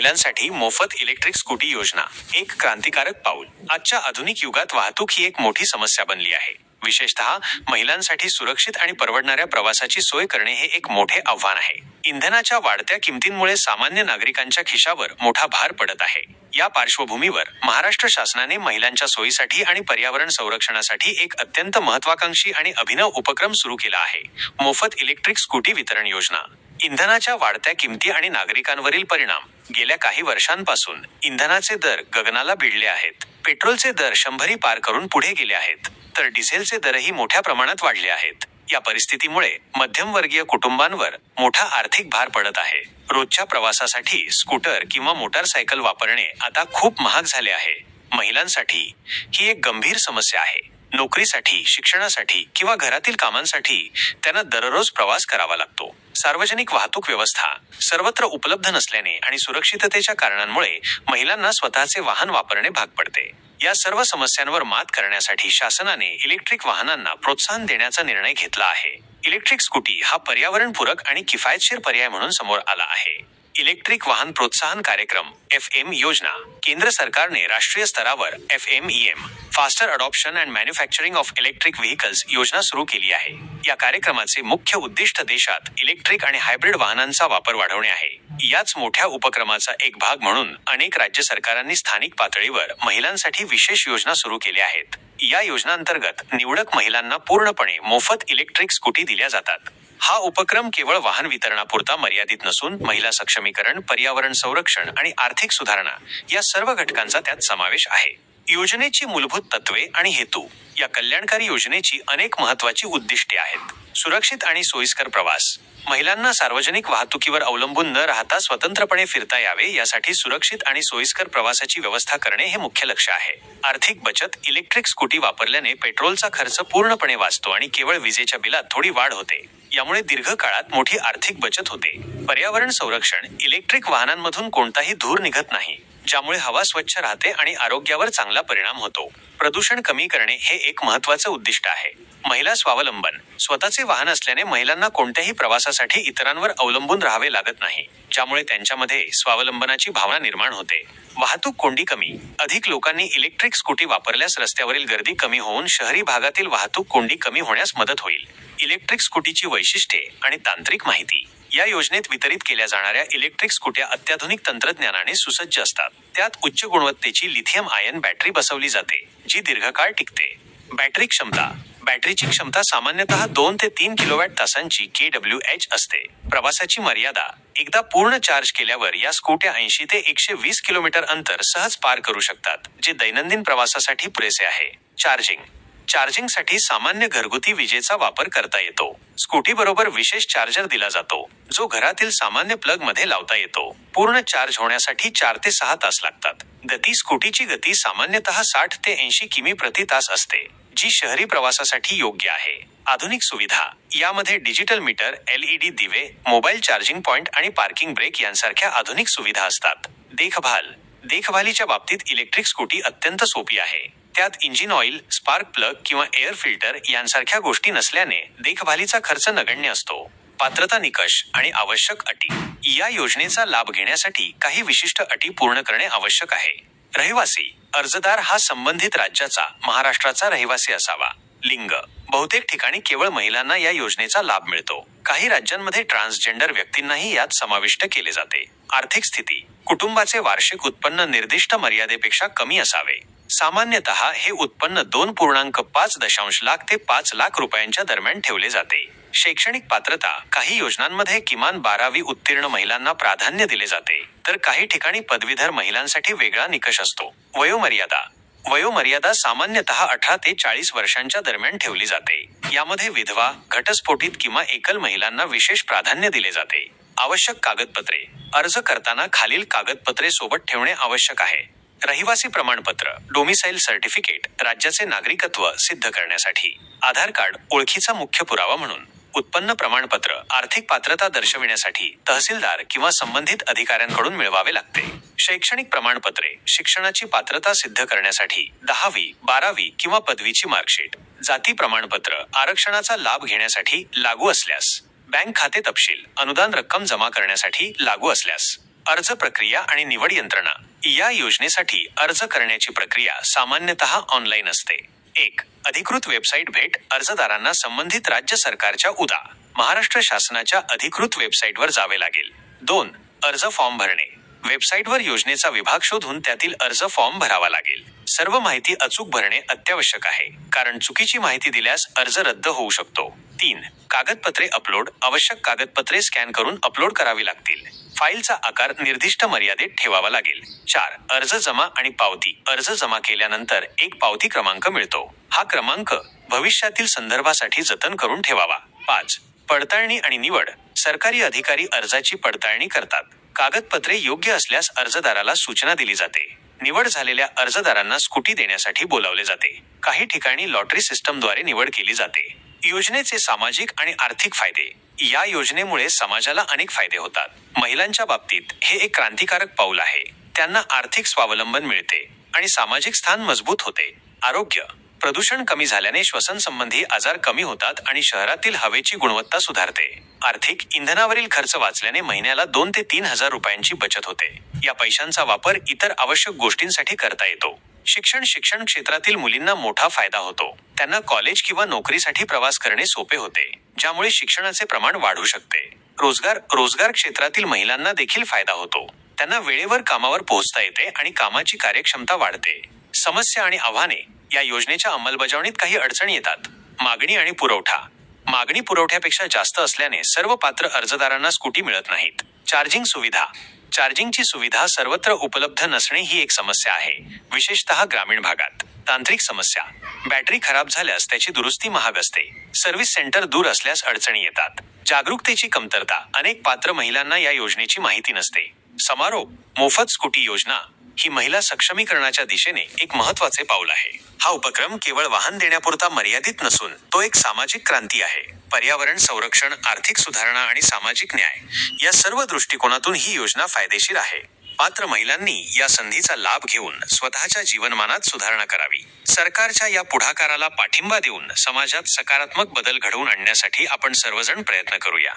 महिलांसाठी मोफत electric scooty योजना एक क्रांतिकारक पाऊल. आजच्या आधुनिक युगात वाहतूक ही एक मोठी समस्या बनली आहे. विशेषतः महिलांसाठी सुरक्षित आणि परवडणाऱ्या प्रवासाची सोय करणे हे एक मोठे आव्हान आहे. इंधनाच्या वाढत्या किमतींमुळे सामान्य नागरिकांच्या खिशावर मोठा भार पडत आहे. या पार्श्वभूमीवर महाराष्ट्र शासनाने महिलांच्या सोयीसाठी आणि पर्यावरण संरक्षणासाठी एक अत्यंत महत्वाकांक्षी आणि अभिनव उपक्रम सुरू केला आहे. मोफत इलेक्ट्रिक स्कूटी वितरण योजना. इंधनाच्या वाढत्या किमती आणि नागरिकांवरील परिणाम. गेल्या काही वर्षांपासून इंधनाचे दर गगनाला भिडले आहेत. पेट्रोलचे दर शंभरी पार करून पुढे गेले आहेत. तर डिझेलचे दरही मोठ्या प्रमाणात वाढले आहेत. या परिस्थितीमुळे मध्यमवर्गीय कुटुंबांवर मोठा आर्थिक भार पडत आहे. रोजच्या प्रवासासाठी स्कूटर किंवा मोटारसायकल वापरणे आता खूप महाग झाले आहे. महिलांसाठी ही एक गंभीर समस्या आहे. नोकरीसाठी शिक्षणासाठी किंवा घरातील कामांसाठी त्यांना दररोज प्रवास करावा लागतो. सार्वजनिक वाहतूक व्यवस्था सर्वत्र उपलब्ध नसल्याने आणि सुरक्षिततेच्या कारणांमुळे महिलांना स्वतःचे वाहन वापरणे भाग पडते. या सर्व समस्यांवर मात करण्यासाठी शासनाने इलेक्ट्रिक वाहनांना प्रोत्साहन देण्याचा निर्णय घेतला आहे. इलेक्ट्रिक स्कूटी हा पर्यावरणपूरक आणि किफायतशीर पर्याय म्हणून समोर आला आहे. इलेक्ट्रिक वाहन प्रोत्साहन कार्यक्रम एफ एम योजना केंद्र सरकारने राष्ट्रीय स्तरावर F M E M faster adoption and manufacturing of electric vehicles योजना सुरू केली आहे. या कार्यक्रमाचे मुख्य उद्दिष्ट देशात इलेक्ट्रिक आणि हायब्रिड वाहनांचा वापर वाढवणे आहे. याच मोठ्या उपक्रमाचा एक भाग म्हणून अनेक राज्य सरकारांनी स्थानिक पातळीवर महिलांसाठी विशेष योजना सुरू केल्या आहेत. या योजनांतर्गत निवडक महिलांना पूर्णपणे मोफत इलेक्ट्रिक स्कूटी दिल्या जातात. हा उपक्रम केवळ वाहन वितरणापुरता मर्यादित नसून महिला सक्षमीकरण पर्यावरण संरक्षण आणि आर्थिक सुधारणा या सर्व घटकांचा त्यात समावेश आहे. योजनेची मूलभूत तत्वे आणि हेतू या कल्याणकारी योजनेची अनेक महत्वाची उद्दिष्टे आहेत. सुरक्षित आणि सोयीस्कर प्रवास. महिलांना सार्वजनिक वाहतुकीवर अवलंबून न राहता स्वतंत्रपणे फिरता यावे यासाठी सुरक्षित आणि सोयीस्कर प्रवासाची व्यवस्था करणे हे मुख्य लक्ष आहे. आर्थिक बचत इलेक्ट्रिक स्कूटी वापरल्याने पेट्रोलचा खर्च पूर्णपणे वाचतो आणि केवळ विजेच्या बिलात थोडी वाढ होते. यामुळे दीर्घकाळात मोठी आर्थिक बचत होते. पर्यावरण संरक्षण इलेक्ट्रिक वाहनांमधून कोणताही धूर निघत नाही. ज्यामुळे हवा स्वच्छ राहते आणि आरोग्यावर चांगला परिणाम होतो. प्रदूषण कमी करणे हे एक महत्वाचं उद्दिष्ट आहे. महिला स्वावलंबन. स्वतःचे वाहन असल्याने महिलांना कोणत्याही प्रवासासाठी इतरांवर अवलंबून राहावे लागत नाही. ज्यामुळे त्यांच्यामध्ये स्वावलंबनाची भावना निर्माण होते. वाहतूक कोंडी कमी. अधिक लोकांनी इलेक्ट्रिक स्कूटी वापरल्यास रस्त्यावरील गर्दी कमी होऊन शहरी भागातील वाहतूक कोंडी कमी होण्यास मदत होईल. इलेक्ट्रिक स्कूटीची वैशिष्ट्ये आणि तांत्रिक माहिती. या योजनेत वितरित केल्या जाणाऱ्या इलेक्ट्रिक स्कूट्या अत्याधुनिक तंत्रज्ञानाने सुसज्ज असतात. त्यात उच्च गुणवत्तेची लिथियम आयन बॅटरी बसवली जाते जी दीर्घकाळ टिकते. बॅटरी क्षमता. बॅटरीची क्षमता सामान्यतः दोन ते तीन किलोवॅट तासांची के डब्ल्यू एच असते. प्रवासाची मर्यादा. एकदा पूर्ण चार्ज केल्यावर या स्कूट्या ऐंशी ते एकशे वीस किलोमीटर अंतर सहज पार करू शकतात जे दैनंदिन प्रवासासाठी पुरेसे आहे. चार्जिंग चार्जिंगसाठी सामान्य घरगुती विजेचा वापर करता येतो. स्कूटी बरोबर विशेष चार्जर दिला जातो जो घरातील सामान्य प्लगमध्ये लावता येतो. पूर्ण चार्ज होण्यासाठी चार ते सहा तास लागतात. गती स्कूटीची गती सामान्यतः साठ ते ऐंशी किमी प्रति तास असते जी शहरी प्रवासासाठी योग्य आहे. आधुनिक सुविधा यामध्ये डिजिटल मीटर एलईडी दिवे मोबाईल चार्जिंग पॉइंट आणि पार्किंग ब्रेक यांसारख्या आधुनिक सुविधा असतात. देखभाल देखभालीच्या बाबतीत इलेक्ट्रिक स्कूटी अत्यंत सोपी आहे. त्यात इंजिन ऑइल स्पार्क प्लग किंवा एअर फिल्टर यांसारख्या गोष्टी नसल्याने देखभालीचा खर्च नगण्य असतो. पात्रता निकष आणि आवश्यक अटी. या योजनेचा लाभ घेण्यासाठी काही विशिष्ट अटी पूर्ण करणे आवश्यक आहे. रहिवासी अर्जदार हा संबंधित राज्याचा महाराष्ट्राचा रहिवासी असावा. लिंग. बहुतेक ठिकाणी केवळ महिलांना या योजनेचा लाभ मिळतो. काही राज्यांमध्ये ट्रान्सजेंडर व्यक्तींनाही यात समाविष्ट केले जाते. आर्थिक स्थिती. कुटुंबाचे वार्षिक उत्पन्न निर्दिष्ट मर्यादेपेक्षा कमी असावे. सामान्यतः हे उत्पन्न दोन पूर्णांक पाच दशांश लाख ते पाच लाख रुपयांच्या दरम्यान ठेवले जाते. शैक्षणिक पात्रता काही योजनांमध्ये किमान बारावी उत्तीर्ण महिलांना प्राधान्य दिले जाते. तर काही ठिकाणी पदवीधर महिलांसाठी वेगळा निकष असतो. वयोमर्यादा. वयोमर्यादा सामान्यतः अठरा ते चाळीस वर्षांच्या दरम्यान ठेवली जाते. यामध्ये विधवा घटस्फोटित किंवा एकल महिलांना विशेष प्राधान्य दिले जाते. आवश्यक कागदपत्रे. अर्ज करताना खालील कागदपत्रे सोबत ठेवणे आवश्यक आहे. रहिवासी प्रमाणपत्र डोमिसाईल सर्टिफिकेट राज्याचे नागरिकत्व सिद्ध करण्यासाठी. आधार कार्ड ओळखीचा मुख्य पुरावा म्हणून. उत्पन्न प्रमाणपत्र आर्थिक पात्रता दर्शविण्यासाठी तहसीलदार किंवा संबंधित अधिकाऱ्यांकडून मिळवावे लागते. शैक्षणिक प्रमाणपत्रे शिक्षणाची पात्रता सिद्ध करण्यासाठी दहावी बारावी किंवा पदवीची मार्कशीट जाती प्रमाणपत्र आरक्षणाचा लाभ घेण्यासाठी लागू असल्यास. बँक खाते तपशील अनुदान रक्कम जमा करण्यासाठी लागू असल्यास. अर्ज प्रक्रिया आणि निवड यंत्रणा. या योजनेसाठी अर्ज करण्याची प्रक्रिया सामान्यतः ऑनलाईन असते. एक अधिकृत वेबसाईट भेट अर्जदारांना संबंधित राज्य सरकारच्या उदा. महाराष्ट्र शासनाच्या अधिकृत वेबसाईटवर जावे लागेल. दोन अर्ज फॉर्म भरणे. वेबसाईटवर योजनेचा विभाग शोधून त्यातील अर्ज फॉर्म भरावा लागेल. सर्व माहिती अचूक भरणे अत्यावश्यक आहे कारण चुकीची माहिती दिल्यास अर्ज रद्द होऊ शकतो. तीन कागदपत्रे अपलोड आवश्यक कागदपत्रे स्कॅन करून अपलोड करावी लागतील. फाईलचा आकार निर्दिष्ट मर्यादेत ठेवावा लागेल. चार अर्ज जमा आणि पावती. अर्ज जमा केल्यानंतर एक पावती क्रमांक मिळतो. हा क्रमांक भविष्यातील संदर्भासाठी जतन करून ठेवावा. पाच पडताळणी आणि निवड. सरकारी अधिकारी अर्जाची पडताळणी करतात. कागदपत्रे योग्य असल्यास अर्जदाराला सूचना दिली जाते. निवड झालेल्या अर्जदारांना स्कूटी देण्यासाठी बोलावले जाते. काही ठिकाणी लॉटरी सिस्टमद्वारे निवड केली जाते. योजनेचे सामाजिक आणि आर्थिक फायदे. या योजनेमुळे समाजाला अनेक फायदे होतात. महिलांच्या बाबतीत हे एक क्रांतिकारक पाऊल आहे. त्यांना आर्थिक स्वावलंबन मिळते आणि सामाजिक स्थान मजबूत होते. आरोग्य प्रदूषण कमी झाल्याने श्वसन संबंधी आजार कमी होतात आणि शहरातील हवेची गुणवत्ता सुधारते. आर्थिक इंधनावरील खर्च वाचल्याने महिन्याला दोन ते तीन हजार रुपयांची बचत होते. या पैशांचा वापर इतर आवश्यक गोष्टींसाठी करता येतो. शिक्षण शिक्षण क्षेत्रातील मुलींना मोठा फायदा होतो. त्यांना कॉलेज किंवा नोकरीसाठी प्रवास करणे सोपे होते ज्यामुळे शिक्षणाचे प्रमाण वाढू शकते. रोजगार रोजगार क्षेत्रातील महिलांना देखील फायदा होतो. त्यांना वेळेवर कामावर पोहोचता येते आणि कामाची कार्यक्षमता वाढते. समस्या आणि आव्हाने या योजनेच्या अंमलबजावणीत काही अडचणी येतात. मागणी आणि पुरवठा. मागणी पुरवठ्यापेक्षा जास्त असल्याने सर्व पात्र अर्जदारांना स्कूटी मिळत नाहीत. चार्जिंग सुविधा. चार्जिंगची सुविधा सर्वत्र उपलब्ध नसणे ही एक समस्या आहे. विशेषतः ग्रामीण भागात. तांत्रिक समस्या. बॅटरी खराब झाल्यास त्याची दुरुस्ती महाग असते. सर्व्हिस सेंटर दूर असल्यास अडचणी येतात. जागरूकतेची कमतरता. अनेक पात्र महिलांना या योजनेची माहिती नसते. समारोप. मोफत स्कूटी योजना. ही महिला सक्षमीकरणाच्या दिशेने एक महत्त्वाचे पाऊल आहे. हा उपक्रम केवळ वाहन देण्यापुरता मर्यादित नसून तो एक सामाजिक क्रांती आहे. पर्यावरण संरक्षण आर्थिक सुधारणा आणि सामाजिक न्याय या सर्व दृष्टिकोनातून ही योजना फायदेशीर आहे. पात्र महिलांनी या संधीचा लाभ घेऊन स्वतःच्या जीवनमानात सुधारणा करावी. सरकारच्या या पुढाकाराला पाठिंबा देऊन समाजात सकारात्मक बदल घडवून आणण्यासाठी आपण सर्वजण प्रयत्न करूया.